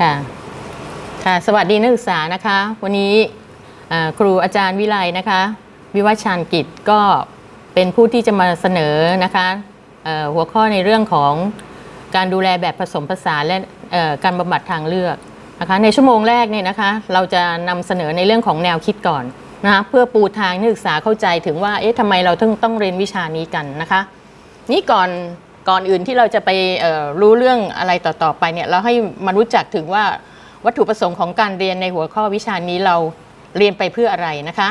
ค่ะ ค่ะ สวัสดีนักศึกษานะคะ วันนี้ครูอาจารย์วิไลนะคะ วิวัชชานกิจก็เป็นผู้ที่จะมาเสนอนะคะหัวข้อในเรื่องของการดูแลแบบผสมผสานและการบำบัดทางเลือกนะคะ ในชั่วโมงแรกเนี่ยนะคะ เราจะนำเสนอในเรื่องของแนวคิดก่อนนะคะเพื่อปูทางนักศึกษาเข้าใจถึงว่าเอ๊ะทำไมเราต้องต้องเรียนวิชานี้กันนะคะ นี่ก่อน ก่อนอื่นที่เราจะไปรู้เรื่องอะไรต่อๆไปเนี่ยเราให้มารู้จักถึงว่าวัตถุประสงค์ของการเรียนในหัวข้อวิชานี้เราเรียนไปเพื่ออะไรนะคะ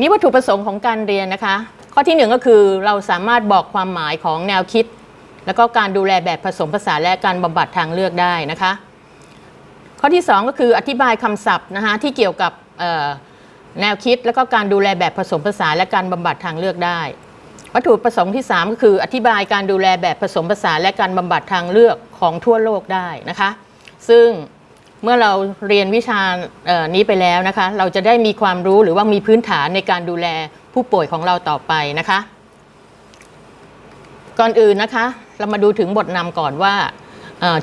นี่วัตถุประสงค์ของการเรียนนะคะ ข้อที่หนึ่งก็คือเราสามารถบอกความหมายของแนวคิด แล้วก็การดูแลแบบผสมผสานและการบำบัดทางเลือกได้นะคะ ข้อที่ 2 ก็คืออธิบายคำศัพท์นะคะที่เกี่ยวกับแนวคิด แล้วก็การดูแลแบบผสมผสานและการบำบัดทางเลือกได้ วัตถุประสงค์ที่ 3 ก็คืออธิบายการดูแลแบบผสมผสานและการบำบัดทางเลือกของทั่วโลกได้นะคะ ซึ่งเมื่อเราเรียนวิชานี้ไปแล้วนะคะ เราจะได้มีความรู้หรือว่ามีพื้นฐานในการดูแลผู้ป่วยของเราต่อไปนะคะ ก่อนอื่นนะคะ เรามาดูถึงบทนำก่อนว่า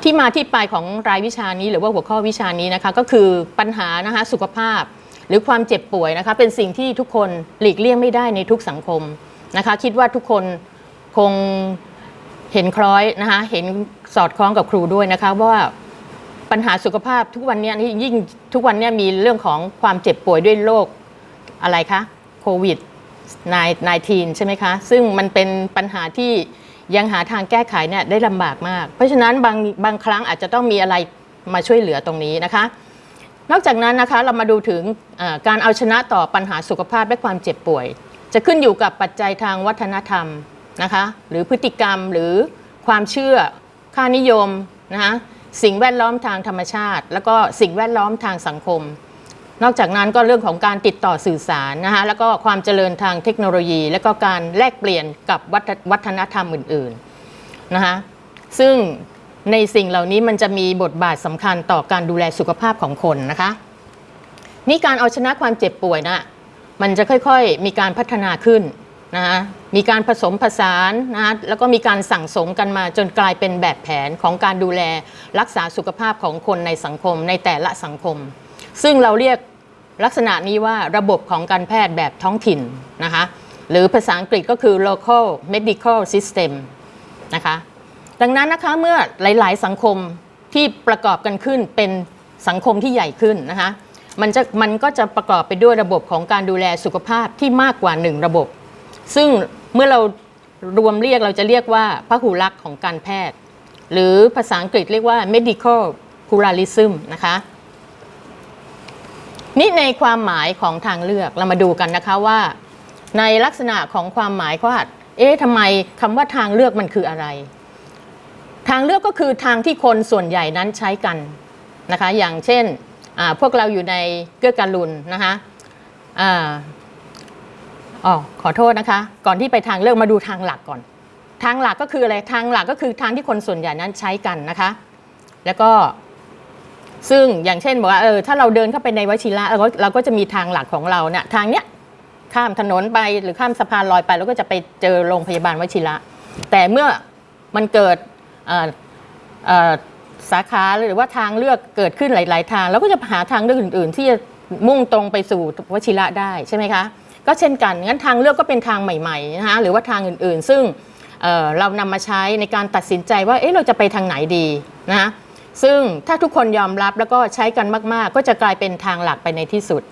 ที่มาที่ไปของรายวิชานี้หรือว่าหัวข้อวิชานี้นะคะ ก็คือปัญหานะคะสุขภาพหรือความเจ็บป่วยนะคะ เป็นสิ่งที่ทุกคนหลีกเลี่ยงไม่ได้ในทุกสังคม นะคะคิดว่าทุกคนคงเห็นคล้อยนะคะเห็นสอดคล้องกับครูด้วยนะคะว่าปัญหาสุขภาพทุกวันนี้นี่ยิ่งทุกวันนี้มีเรื่องของความเจ็บป่วยด้วยโรคอะไรคะโควิด19ใช่ไหมคะ ซึ่งมันเป็นปัญหาที่ยังหาทางแก้ไขเนี่ยได้ลำบากมาก เพราะฉะนั้นบางบางครั้งอาจจะต้องมีอะไรมาช่วยเหลือตรงนี้นะคะ นอกจากนั้นนะคะเรามาดูถึงการเอาชนะต่อปัญหาสุขภาพและความเจ็บป่วย จะขึ้นอยู่กับปัจจัยทางวัฒนธรรมนะคะหรือพฤติกรรมหรือความเชื่อค่านิยมนะคะสิ่งแวดล้อมทางธรรมชาติ แล้วก็สิ่งแวดล้อมทางสังคม นอกจากนั้นก็เรื่องของการติดต่อสื่อสารนะคะแล้วก็ความเจริญทางเทคโนโลยี แล้วก็การแลกเปลี่ยนกับวัฒวัฒนธรรมอื่นๆนะคะซึ่งในสิ่งเหล่านี้มันจะมีบทบาทสำคัญต่อการดูแลสุขภาพของคนนะคะนี่การเอาชนะความเจ็บป่วยนะ มันจะค่อยๆมีการพัฒนาขึ้นนะคะมีการผสมผสานนะคะแล้วก็มีการสั่งสมกันมาจนกลายเป็นแบบแผนของการดูแลรักษาสุขภาพของคนในสังคมในแต่ละสังคม ซึ่งเราเรียกลักษณะนี้ว่าระบบของการแพทย์แบบท้องถิ่นนะคะหรือภาษาอังกฤษก็คือ local medical system นะคะดังนั้นนะคะเมื่อหลาย ๆ สังคมที่ประกอบกันขึ้นเป็นสังคมที่ใหญ่ขึ้นนะคะ มันจะมันก็จะประกอบไปด้วยระบบของการดูแลสุขภาพที่มากกว่าหนึ่งระบบ ซึ่งเมื่อเรารวมเรียกเราจะเรียกว่าพหุลักษณ์ของการแพทย์ หรือภาษาอังกฤษเรียกว่า medical pluralism นะคะนี่ในความหมายของทางเลือกเรามาดูกันนะคะว่า ในลักษณะของความหมายว่าเอ๊ะทำไมคำว่าทางเลือกมันคืออะไร ทางเลือกก็คือทางที่คนส่วนใหญ่นั้นใช้กันนะคะ อย่างเช่น พวกเราอยู่ในเกื้อการุนนะคะอ๋อขอโทษนะคะ ก่อนที่ไปทางเลือกมาดูทางหลักก่อน ทางหลักก็คืออะไรทางหลักก็คือทางที่คนส่วนใหญ่นั้นใช้กันนะคะ แล้วก็ซึ่งอย่างเช่นบอกว่าเออถ้าเราเดินเข้าไปในวชิระเราก็เราก็จะมีทางหลักของเราเนี่ยทางเนี้ยข้ามถนนไปหรือข้ามสะพานลอยไปเราก็จะไปเจอโรงพยาบาลวชิระแต่เมื่อมันเกิดออ สาขาหรือว่าทางเลือกเกิดขึ้นหลาย ๆ ทางเราก็จะหาทางเลือกอื่น ๆ ที่จะมุ่งตรงไปสู่วชิระได้ใช่ไหมคะก็เช่นกันงั้นทางเลือกก็เป็นทางใหม่ๆนะคะหรือว่าทางอื่น ๆ ซึ่งเออเรานำมาใช้ในการตัดสินใจว่าเอ๊ะเราจะไปทางไหนดีนะคะซึ่งถ้าทุกคนยอมรับแล้วก็ใช้กันมาก ๆ ก็จะกลายเป็นทางหลักไปในที่สุด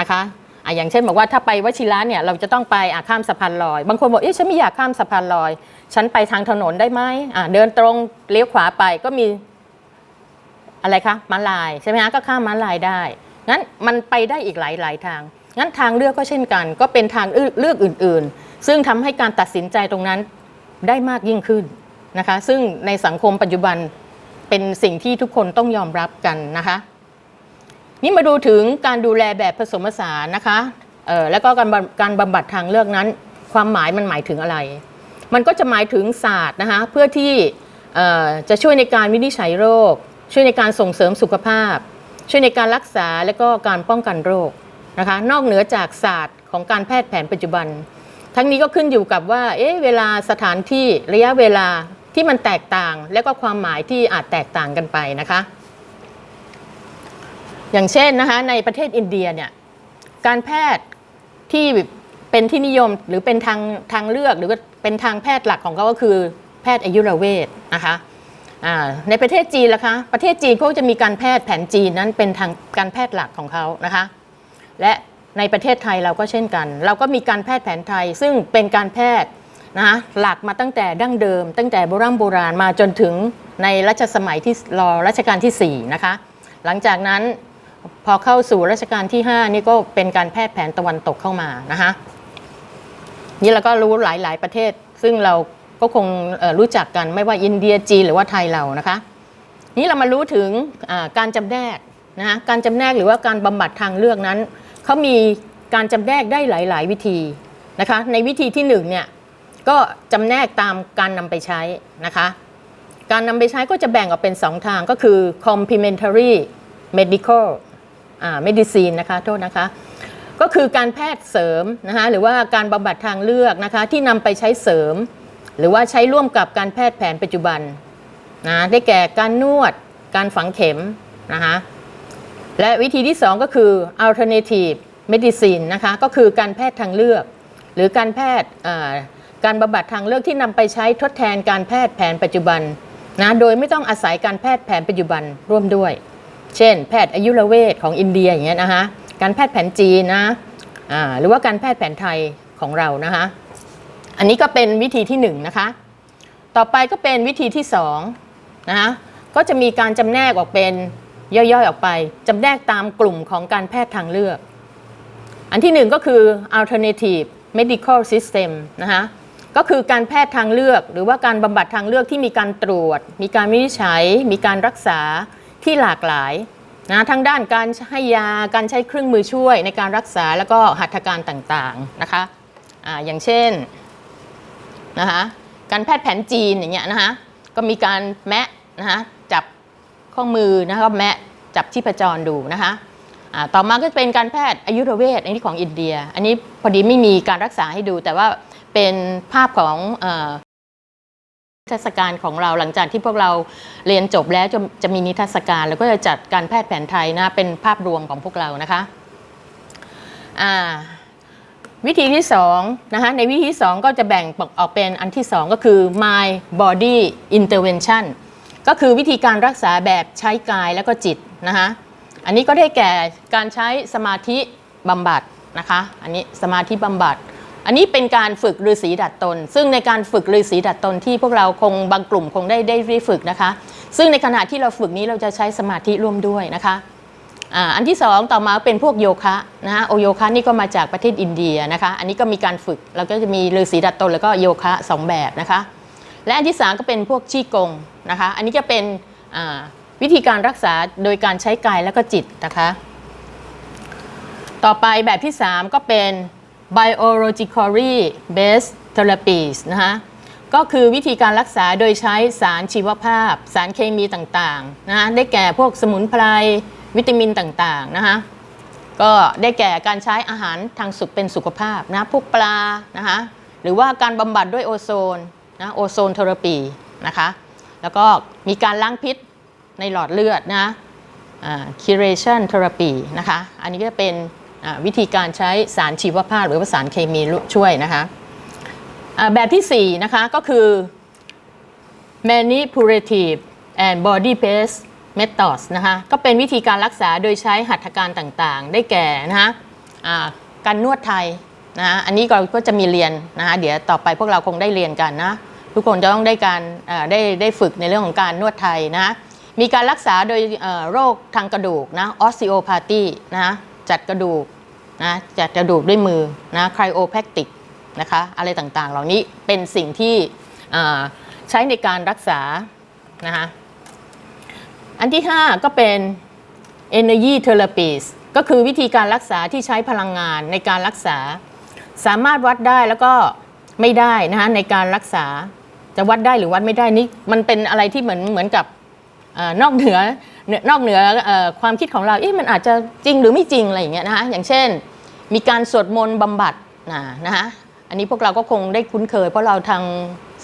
นะคะอะอย่างเช่นบอกว่าถ้าไปวชิระเนี่ยเราจะต้องไปอะข้ามสะพานลอย บางคนบอกเอ๊ะฉันไม่อยากข้ามสะพานลอย ฉันไปทางถนนได้ไหมอะเดินตรงเลี้ยวขวาไปก็มี อะไรคะม้าลายใช่ไหมฮะก็ข้ามม้าลายได้ งั้นมันไปได้อีกหลายหลายทาง งั้นทางเลือกก็เช่นกัน ก็เป็นทางเลือกอื่น ๆ ซึ่งทำให้การตัดสินใจตรงนั้นได้มากยิ่งขึ้นนะคะ ซึ่งในสังคมปัจจุบันเป็นสิ่งที่ทุกคนต้องยอมรับกันนะคะ นี่มาดูถึงการดูแลแบบผสมผสานนะคะเอ่อแล้วก็การการบำบัดทางเลือกนั้น ความหมายมันหมายถึงอะไร มันก็จะหมายถึงศาสตร์นะคะเพื่อที่จะช่วยในการวินิจฉัยโรค ช่วยในการส่งเสริมสุขภาพ ช่วยในการรักษาและก็การป้องกันโรคนะคะ นอกเหนือจากศาสตร์ของการแพทย์แผนปัจจุบัน ทั้งนี้ก็ขึ้นอยู่กับว่า เอ๊ะเวลาสถานที่ระยะเวลาที่มันแตกต่าง และก็ความหมายที่อาจแตกต่างกันไปนะคะ อย่างเช่นนะคะในประเทศอินเดียเนี่ยการแพทย์ที่เป็นที่นิยมหรือเป็นทางทางเลือกหรือว่าเป็นทางแพทย์หลักของเขาก็คือแพทย์อายุรเวทนะคะ ในประเทศจีนล่ะคะ ประเทศจีนเขาจะมีการแพทย์แผนจีนนั้นเป็นทางการแพทย์หลักของเขานะคะ และในประเทศไทยเราก็เช่นกัน เราก็มีการแพทย์แผนไทย ซึ่งเป็นการแพทย์นะคะหลักมาตั้งแต่ดั้งเดิม ตั้งแต่โบราณโบราณมาจนถึงในรัชสมัยที่รอรัชกาลที่ 4 นะคะ หลังจากนั้นพอเข้าสู่รัชกาลที่ 5 นี่ก็เป็นการแพทย์แผนตะวันตกเข้ามานะคะนี่เราก็รู้หลาย ๆ ประเทศซึ่งเรา ก็คงรู้จักกันไม่ว่าอินเดียจีนหรือว่าไทยเรานะคะ นี่เรามารู้ถึงการจำแนกนะคะการจำแนกหรือว่าการบำบัดทางเลือกนั้นเขามีการจำแนกได้หลาย ๆ วิธีนะคะ ในวิธีที่หนึ่งเนี่ยก็จำแนกตามการนำไปใช้นะคะ การนำไปใช้ก็จะแบ่งออกเป็น 2 ทางก็คือ complementary medical อ่า medicine นะคะโทษนะคะก็คือการแพทย์เสริมนะคะหรือว่าการบำบัดทางเลือกนะคะที่นำไปใช้เสริม หรือว่าใช้ร่วมกับการแพทย์แผนปัจจุบันนะได้แก่การนวดการฝังเข็มนะคะและวิธีที่ 2 ก็คือ alternative medicine นะคะก็คือการแพทย์ทางเลือก หรือการแพทย์การบำบัดทางเลือกที่นำไปใช้ทดแทนการแพทย์แผนปัจจุบันนะโดยไม่ต้องอาศัยการแพทย์แผนปัจจุบันร่วมด้วย เช่น แพทย์อายุรเวชของอินเดียอย่างเงี้ยนะคะการแพทย์แผนจีนนะหรือว่าการแพทย์แผนไทยของเรานะคะ อันนี้ก็เป็นวิธีที่1นงนะคะต่อไปก็เป็นวิธีที่2นะคะก็จะมีการจำแนกออกเป็นย่อยๆออกไปจำแนกตามกลุ่มของการแพทย์ทางเลือก อันที่หนึ่งก็คือ alternative medical system นะคะก็คือการแพทย์ทางเลือก หรือว่าการบำบัดทางเลือกที่มีการตรวจ มีการวินิจฉัย มีการรักษาที่หลากหลายนะทั้งด้านการให้ยาการใช้เครื่องมือช่วยในการรักษาแล้วก็หัตถการต่างๆนะคะอะอย่างเช่น นะคะการแพทย์แผนจีนอย่างเงี้ยนะคะก็มีการแมะนะคะจับข้อมือนะคะแมะจับชีพจรดูนะคะต่อมาก็จะเป็นการแพทย์อายุรเวชอันนี้ของอินเดีย อันนี้พอดีไม่มีการรักษาให้ดู แต่ว่าเป็นภาพของเอ่อนิทรรศการของเราหลังจากที่พวกเราเรียนจบแล้วจะจะมีนิทรรศการ แล้วก็จะจัดการแพทย์แผนไทยนะเป็นภาพรวมของพวกเรานะคะอ่า วิธีที่2นะคะในวิธีที่2ก็จะแบ่งออกเป็นอันที่ 2 ก็คือ my body intervention ก็คือวิธีการรักษาแบบใช้กายแล้วก็จิตนะคะอันนี้ก็ได้แก่การใช้สมาธิบำบัดนะคะอันนี้สมาธิบำบัด อันนี้เป็นการฝึกฤาษีดัดตน ซึ่งในการฝึกฤาษีดัดตนที่พวกเราคงบางกลุ่มคงได้ได้ได้ฝึกนะคะ ซึ่งในขณะที่เราฝึกนี้เราจะใช้สมาธิร่วมด้วยนะคะ อ่าอันที่สองต่อมาเป็นพวกโยคะนะคะโอโยคะนี่ก็มาจากประเทศอินเดียนะคะอันนี้ก็มีการฝึกเราก็จะมีฤาษีดัดตนแล้วก็โยคะสองแบบนะคะและอันที่สามก็เป็นพวกชีกงนะคะอันนี้จะเป็นวิธีการรักษาโดยการใช้กายแล้วก็จิตนะคะต่อไปแบบที่ 3 ก็เป็น biologically based therapies นะคะก็คือวิธีการรักษาโดยใช้สารชีวภาพ สารเคมีต่างๆนะะได้แก่พวกสมุนไพร วิตามินต่างๆนะคะก็ได้แก่การใช้อาหารทางสุขเป็นสุขภาพนะพวกปลานะคะหรือว่าการบำบัดด้วยโอโซนนะโอโซนเทอราปีนะคะแล้วก็มีการล้างพิษในหลอดเลือดนะ curation therapy นะคะอันนี้ก็จะเป็นวิธีการใช้สารชีวภาพหรือว่าสารเคมีช่วยนะคะแบบที่ 4 นะคะก็คือ manipulative and body based methods นะคะก็เป็นวิธีการรักษาโดยใช้หัตถการต่างๆ ได้แก่นะคะการนวดไทยนะอันนี้เราก็จะมีเรียนนะคะเดี๋ยวต่อไปพวกเราคงได้เรียนกันนะทุกคนจะต้องได้การได้ได้ฝึกในเรื่องของการนวดไทยนะมีการรักษาโดยโรคทางกระดูกนะออส e โอพาธีนะจัดกระดูกนะจัดกระดูกด้วยมือนะไครโอแพคติกนะคะอะไรต่างๆ เหล่านี้เป็นสิ่งที่ใช้ในการรักษานะคะ อันที่ 5 ก็เป็น energy therapies ก็คือวิธีการรักษาที่ใช้พลังงานในการรักษา สามารถวัดได้แล้วก็ไม่ได้นะคะในการรักษาจะวัดได้หรือวัดไม่ได้นี่มันเป็นอะไรที่เหมือนเหมือนกับอนอกเหนือนอกเหนือออความคิดของเราเอ๊ะมันอาจจะจริงหรือไม่จริงอะไรอย่างเงี้ยนะคะอย่างเช่น มีการสวดมนต์บำบัดนะนะคะอันนี้พวกเราก็คงได้คุ้นเคย เพราะเราทาง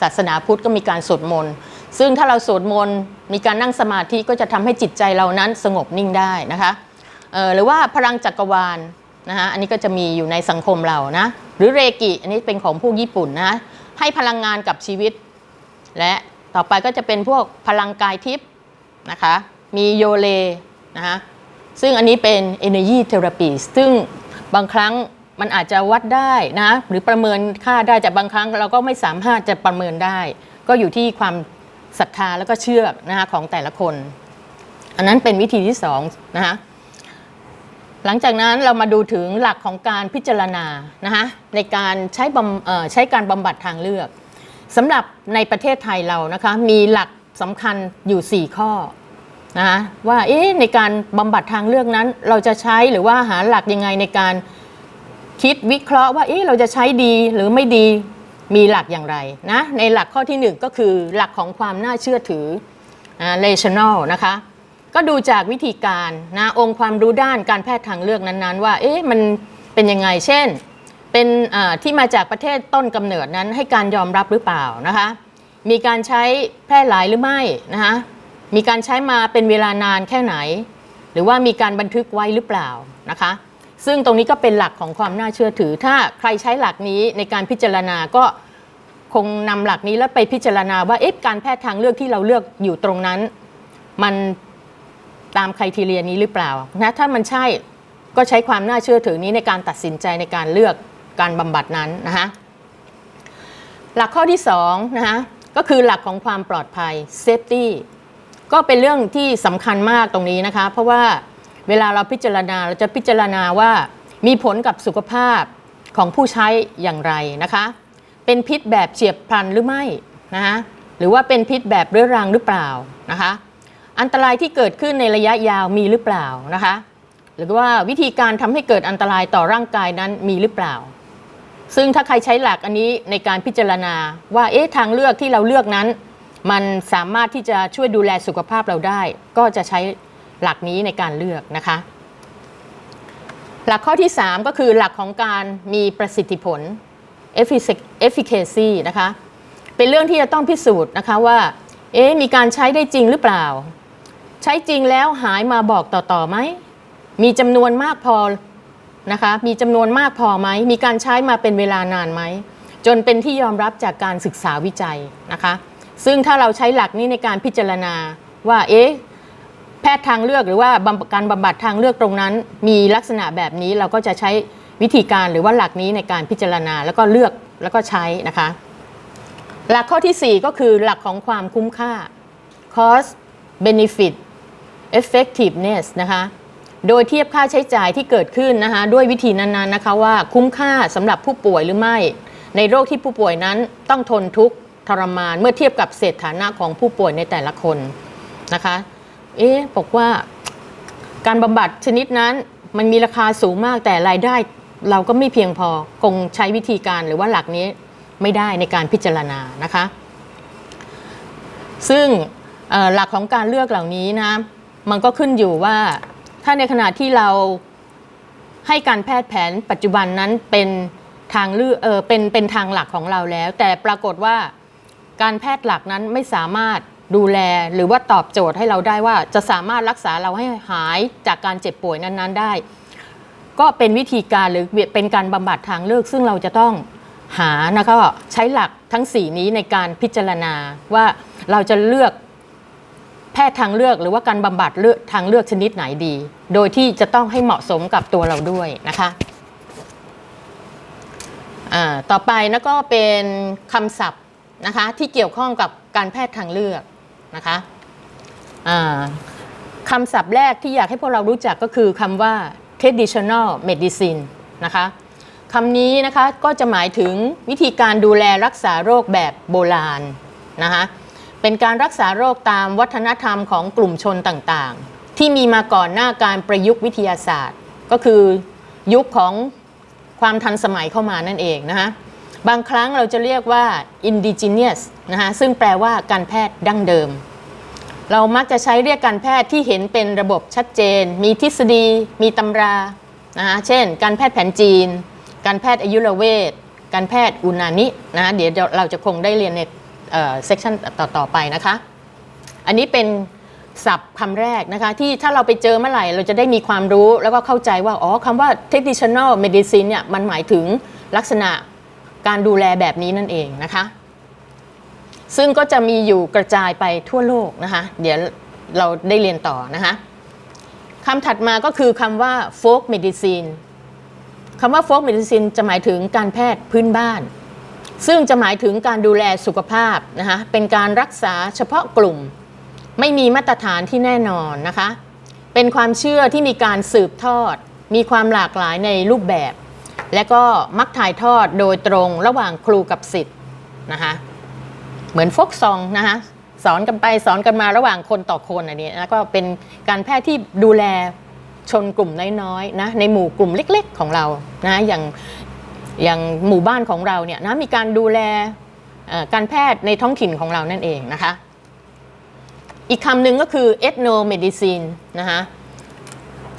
ศาสนาพุทธก็มีการสวดมนต์ ซึ่งถ้าเราสวดมนต์มีการนั่งสมาธิก็จะทำให้จิตใจเรานั้นสงบนิ่งได้นะคะหรือว่าพลังจักรวาลนะฮะอันนี้ก็จะมีอยู่ในสังคมเรานะหรือเรกิอันนี้เป็นของพวกญี่ปุ่นนะให้พลังงานกับชีวิต และต่อไปก็จะเป็นพวกพลังกายทิพย์นะคะมีโยเลนะคะซึ่งอันนี้เป็น Energy Therapy ซึ่งบางครั้งมันอาจจะวัดได้นะหรือประเมินค่าได้แต่บางครั้งเราก็ไม่สามารถจะประเมินได้ ก็อยู่ที่ความ ศรัทธาแล้วก็เชื่อนะคะของแต่ละคน อันนั้นเป็นวิธีที่สองนะคะหลังจากนั้นเรามาดูถึงหลักของการพิจารณานะคะในการใช้บำใช้การบำบัดทางเลือกสำหรับในประเทศไทยเรานะคะมีหลักสำคัญอยู่ 4 ข้อนะคะว่าเอ๊ะในการบำบัดทางเลือกนั้น เราจะใช้หรือว่าหาหลักยังไงในการคิดวิเคราะห์ว่าเอ๊ะเราจะใช้ดีหรือไม่ดี มีหลักอย่างไรนะในหลักข้อที่หนึ่งก็คือหลักของความน่าเชื่อถือ rational นะคะก็ดูจากวิธีการนะองค์ความรู้ด้านการแพทย์ทางเลือกนั้นๆ ว่าเอ๊ะมันเป็นยังไงเช่น เป็นอ่าที่มาจากประเทศต้นกำเนิดนั้นให้การยอมรับหรือเปล่านะคะมีการใช้แพร่หลายหรือไม่นะคะมีการใช้มาเป็นเวลานานแค่ไหน หรือว่ามีการบันทึกไว้หรือเปล่านะคะ ซึ่งตรงนี้ก็เป็นหลักของความน่าเชื่อถือ ถ้าใครใช้หลักนี้ในการพิจารณาก็คงนำหลักนี้แล้วไปพิจารณาว่าเอ๊ะการแพทย์ทางเลือกที่เราเลือกอยู่ตรงนั้น มันตามไครทีเรียนี้หรือเปล่านะถ้ามันใช่ก็ใช้ความน่าเชื่อถือนี้ในการตัดสินใจในการเลือกการบำบัดนั้นนะคะหลักข้อที่2นะคะก็คือหลักของความปลอดภัย safety ก็เป็นเรื่องที่สำคัญมากตรงนี้นะคะ เพราะว่า เวลาเราพิจารณาเราจะพิจารณาว่ามีผลกับสุขภาพของผู้ใช้อย่างไรนะคะ เป็นพิษแบบเฉียบพลันหรือไม่นะคะหรือว่าเป็นพิษแบบเรื้อรังหรือเปล่านะคะ อันตรายที่เกิดขึ้นในระยะยาวมีหรือเปล่านะคะ หรือว่าวิธีการทำให้เกิดอันตรายต่อร่างกายนั้นมีหรือเปล่า ซึ่งถ้าใครใช้หลักอันนี้ในการพิจารณาว่าเอ๊ะทางเลือกที่เราเลือกนั้น มันสามารถที่จะช่วยดูแลสุขภาพเราได้ ก็จะใช้ หลักนี้ในการเลือกนะคะ หลักข้อที่ 3 ก็คือหลักของการมีประสิทธิผล efficacy นะคะ เป็นเรื่องที่จะต้องพิสูจน์นะคะว่า เอ๊ะมีการใช้ได้จริงหรือเปล่า ใช้จริงแล้วหายมาบอกต่อๆไหม มีจำนวนมากพอนะคะ มีจำนวนมากพอไหม มีการใช้มาเป็นเวลานานไหม จนเป็นที่ยอมรับจากการศึกษาวิจัยนะคะ ซึ่งถ้าเราใช้หลักนี้ในการพิจารณาว่า เอ๊ะ แพทย์ทางเลือกหรือว่าบำการบำบัดทางเลือกตรงนั้น มีลักษณะแบบนี้เราก็จะใช้วิธีการหรือว่าหลักนี้ในการพิจารณาแล้วก็เลือกแล้วก็ใช้นะคะ หลักข้อทีสี่4 ก็คือหลักของความคุ้มค่า cost benefit effectiveness นะคะโดยเทียบค่าใช้จ่ายที่เกิดขึ้นนะคะด้วยวิธีนั้นๆนะคะว่าคุ้มค่าสำหรับผู้ป่วยหรือไม่ ในโรคที่ผู้ป่วยนั้นต้องทนทุกข์ทรมานเมื่อเทียบกับเศรษฐานะของผู้ป่วยในแต่ละคนนะคะ เอ๊ะบอกว่า การบำบัดชนิดนั้นมันมีราคาสูงมากแต่รายได้เราก็ไม่เพียงพอคงใช้วิธีการหรือว่าหลักนี้ไม่ได้ในการพิจารณานะคะ ซึ่งหลักของการเลือกเหล่านี้นะมันก็ขึ้นอยู่ว่าถ้าในขณะที่เราให้การแพทย์แผนปัจจุบันนั้นเป็นทางเลือกเออเป็นเป็นทางหลักของเราแล้ว แต่ปรากฏว่าการแพทย์หลักนั้นไม่สามารถ ดูแลหรือว่าตอบโจทย์ให้เราได้ว่าจะสามารถรักษาเราให้หายจากการเจ็บป่วยนั้นๆได้ ก็เป็นวิธีการหรือเป็นการบำบัดทางเลือก ซึ่งเราจะต้องหานะคะใช้หลักทั้ง 4 นี้ในการพิจารณาว่าเราจะเลือกแพทย์ทางเลือกหรือว่าการบำบัดเลือกทางเลือกชนิดไหนดี โดยที่จะต้องให้เหมาะสมกับตัวเราด้วยนะคะต่อไปนะก็เป็นคำศัพท์นะคะที่เกี่ยวข้องกับการแพทย์ทางเลือก นะคะคำศัพท์แรกที่อยากให้พวกเรารู้จักก็คือคำว่า traditional medicine นะคะคำนี้นะคะก็จะหมายถึงวิธีการดูแลรักษาโรคแบบโบราณนะคะเป็นการรักษาโรคตามวัฒนธรรมของกลุ่มชนต่างๆ ที่มีมาก่อนหน้าการประยุกต์วิทยาศาสตร์ ก็คือยุคของความทันสมัยเข้ามานั่นเองนะคะ บางครั้งเราจะเรียกว่า indigenous นะคะซึ่งแปลว่าการแพทย์ดั้งเดิม เรามักจะใช้เรียกการแพทย์ที่เห็นเป็นระบบชัดเจน มีทฤษฎี มีตำรานะคะเช่น การแพทย์แผนจีน การแพทย์อายุรเวชการแพทย์อุนานินะเดี๋ยวเราจะคงได้เรียนในเซกชันต่อๆไปนะคะ อันนี้เป็นศัพท์คำแรกนะคะที่ถ้าเราไปเจอเมื่อไหร่ เราจะได้มีความรู้แล้วก็เข้าใจว่า อ๋อคำว่า traditional medicine เนี่ยมันหมายถึงลักษณะ การดูแลแบบนี้นั่นเองนะคะ ซึ่งก็จะมีอยู่กระจายไปทั่วโลกนะคะ เดี๋ยวเราได้เรียนต่อนะคะคำถัดมาก็คือคำว่า folk medicine คำว่า folk medicine จะหมายถึงการแพทย์พื้นบ้าน ซึ่งจะหมายถึงการดูแลสุขภาพนะคะเป็นการรักษาเฉพาะกลุ่ม ไม่มีมาตรฐานที่แน่นอนนะคะ เป็นความเชื่อที่มีการสืบทอด มีความหลากหลายในรูปแบบ และก็มักถ่ายทอดโดยตรงระหว่างครูกับศิษย์นะคะเหมือนฟกซองนะคะสอนกันไปสอนกันมาระหว่างคนต่อคนอันนี้แล้วก็เป็นการแพทย์ที่ดูแลชนกลุ่มน้อยๆนะในหมู่กลุ่มเล็กๆของเรานะอย่างอย่างหมู่บ้านของเราเนี่ยนะมีการดูแลการแพทย์ในท้องถิ่นของเรานั่นเองนะคะ อีกคำหนึ่งก็คือ ethnomedicine นะคะ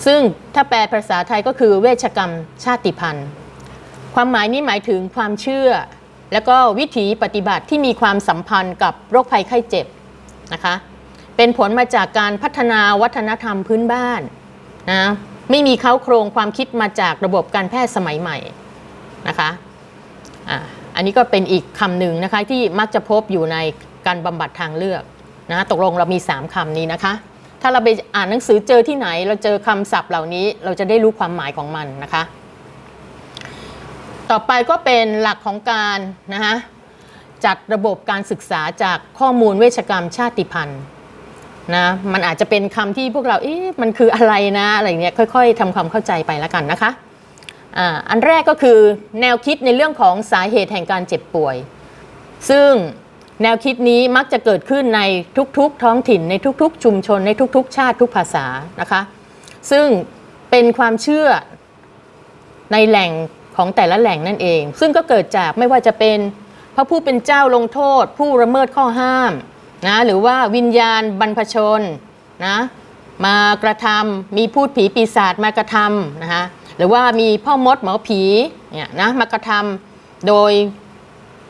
ซึ่งถ้าแปลภาษาไทยก็คือเวชกรรมชาติพันธุ์ ความหมายนี้หมายถึงความเชื่อ และก็วิถีปฏิบัติที่มีความสัมพันธ์กับโรคภัยไข้เจ็บนะคะเป็นผลมาจากการพัฒนาวัฒนธรรมพื้นบ้านนะไม่มีเขาโครงความคิดมาจากระบบการแพทย์สมัยใหม่นะคะอะอันนี้ก็เป็นอีกคำหนึ่งนะคะที่มักจะพบอยู่ในการบำบัดทางเลือกนะตกลงเรามี 3คำนี้นะคะ ถ้าเราไปอ่านหนังสือเจอที่ไหน เราเจอคำศัพท์เหล่านี้ เราจะได้รู้ความหมายของมันนะคะ ต่อไปก็เป็นหลักของการนะคะจัดระบบการศึกษาจากข้อมูลเวชกรรมชาติพันธุ์นะมันอาจจะเป็นคำที่พวกเราเอ๊ะมันคืออะไรนะอะไรเงี้ยค่อยๆทำความเข้าใจไปแล้วกันนะคะอันแรกก็คือแนวคิดในเรื่องของสาเหตุแห่งการเจ็บป่วย ซึ่ง แนวคิดนี้มักจะเกิดขึ้นในทุกๆ ท้องถิ่นในทุกๆ ชุมชนในทุกๆ ชาติทุกภาษานะคะ ซึ่งเป็นความเชื่อในแหล่งของแต่ละแหล่งนั่นเอง ซึ่งก็เกิดจากไม่ว่าจะเป็นพระผู้เป็นเจ้าลงโทษ ผู้ละเมิดข้อห้ามนะหรือว่าวิญญาณบรรพชนนะมากระทำมีพูดผีปีศาจมากระทำนะคะหรือว่ามีพ่อมดหมอผีเนี่ยนะมากระทำโดย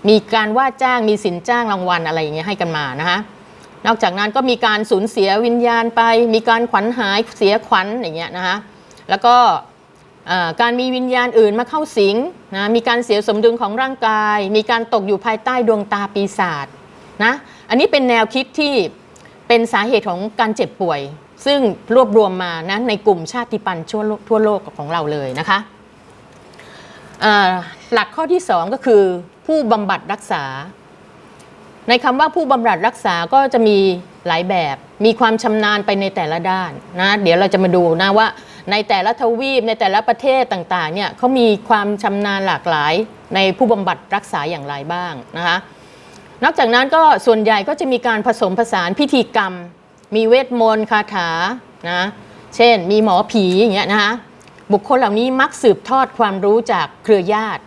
มีการว่าจ้างมีสินจ้างรางวัลอะไรอย่างเงี้ยให้กันมานะคะนอกจากนั้นก็มีการสูญเสียวิญญาณไป มีการขวัญหายเสียขวัญอย่างเงี้ยนะคะแล้วก็การมีวิญญาณอื่นมาเข้าสิงนะมีการเสียสมดุลของร่างกาย มีการตกอยู่ภายใต้ดวงตาปีศาจนะอันนี้เป็นแนวคิดที่เป็นสาเหตุของการเจ็บป่วย ซึ่งรวบรวมมานะในกลุ่มชาติพันธุ์ทั่วโลกของเราเลยนะคะหลักข้อที่ 2 ก็คือ ผู้บำบัดรักษา ในคำว่าผู้บำบัดรักษาก็จะมีหลายแบบ มีความชำนาญไปในแต่ละด้านนะ เดี๋ยวเราจะมาดูนะว่า ในแต่ละทวีปในแต่ละประเทศต่างๆเนี่ยเขามีความชำนาญหลากหลายในผู้บำบัดรักษาอย่างไรบ้างนะคะนอกจากนั้นก็ส่วนใหญ่ก็จะมีการผสมผสานพิธีกรรม มีเวทมนต์คาถานะเช่น มีหมอผีอย่างเงี้ยนะคะบุคคลเหล่านี้มักสืบทอดความรู้จากเครือญาติ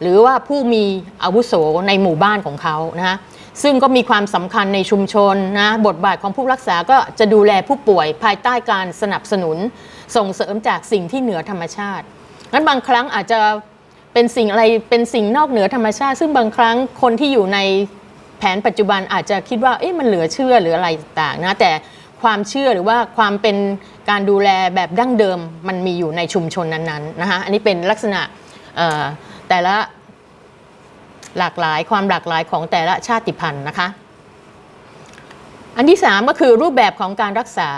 หรือว่าผู้มีอาวุโสในหมู่บ้านของเขานะฮะซึ่งก็มีความสำคัญในชุมชนนะบทบาทของผู้รักษาก็จะดูแลผู้ป่วยภายใต้การสนับสนุน ส่งเสริมจากสิ่งที่เหนือธรรมชาติงั้นบางครั้งอาจจะเป็นสิ่งอะไรเป็นสิ่งนอกเหนือธรรมชาติ ซึ่งบางครั้งคนที่อยู่ในแผนปัจจุบันอาจจะคิดว่าเอ๊ะมันเหลือเชื่อหรืออะไรต่างนะแต่ความเชื่อหรือว่าความเป็นการดูแลแบบดั้งเดิมมันมีอยู่ในชุมชนนั้นๆนะคะอันนี้เป็นลักษณะ แต่ละหลากหลายความหลากหลายของแต่ละชาติพันธุ์นะคะ อันที่ 3 ก็คือรูปแบบของการรักษา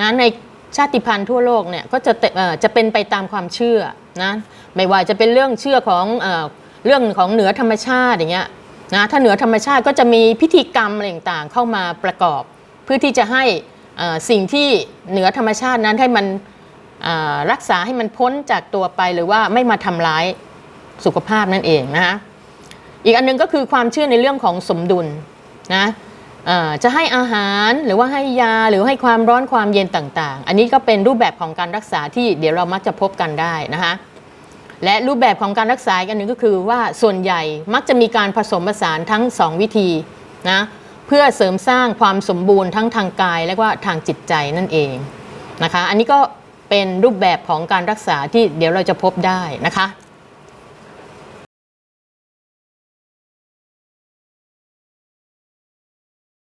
นะในชาติพันธุ์ทั่วโลกเนี่ยก็จะจะเป็นไปตามความเชื่อนะไม่ว่าจะเป็นเรื่องเชื่อของเอเรื่องของเหนือธรรมชาติอย่างเงี้ยนะถ้าเหนือธรรมชาติก็จะมีพิธีกรรมอะไรต่างๆเข้ามาประกอบ เพื่อที่จะให้สิ่งที่เหนือธรรมชาตินั้นให้มันรักษาให้มันพ้นจากตัวไปหรือว่าไม่มาทำร้าย สุขภาพนั่นเองนะคะอีกอันหนึงก็คือความเชื่อในเรื่องของสมดุลนะจะให้อาหารหรือว่าให้ยาหรือให้ความร้อนความเย็นต่างๆ อันนี้ก็เป็นรูปแบบของการรักษาที่เดี๋ยวเรามักจะพบกันได้นะคะและรูปแบบของการรักษาอีกอันหนึ่งก็คือว่าส่วนใหญ่มักจะมีการผสมผสานทั้ง 2 วิธีนะเพื่อเสริมสร้างความสมบูรณ์ทั้งทางกายและว่าทางจิตใจนั่นเองนะคะ อันนี้ก็เป็นรูปแบบของการรักษาที่เดี๋ยวเราจะพบได้นะคะ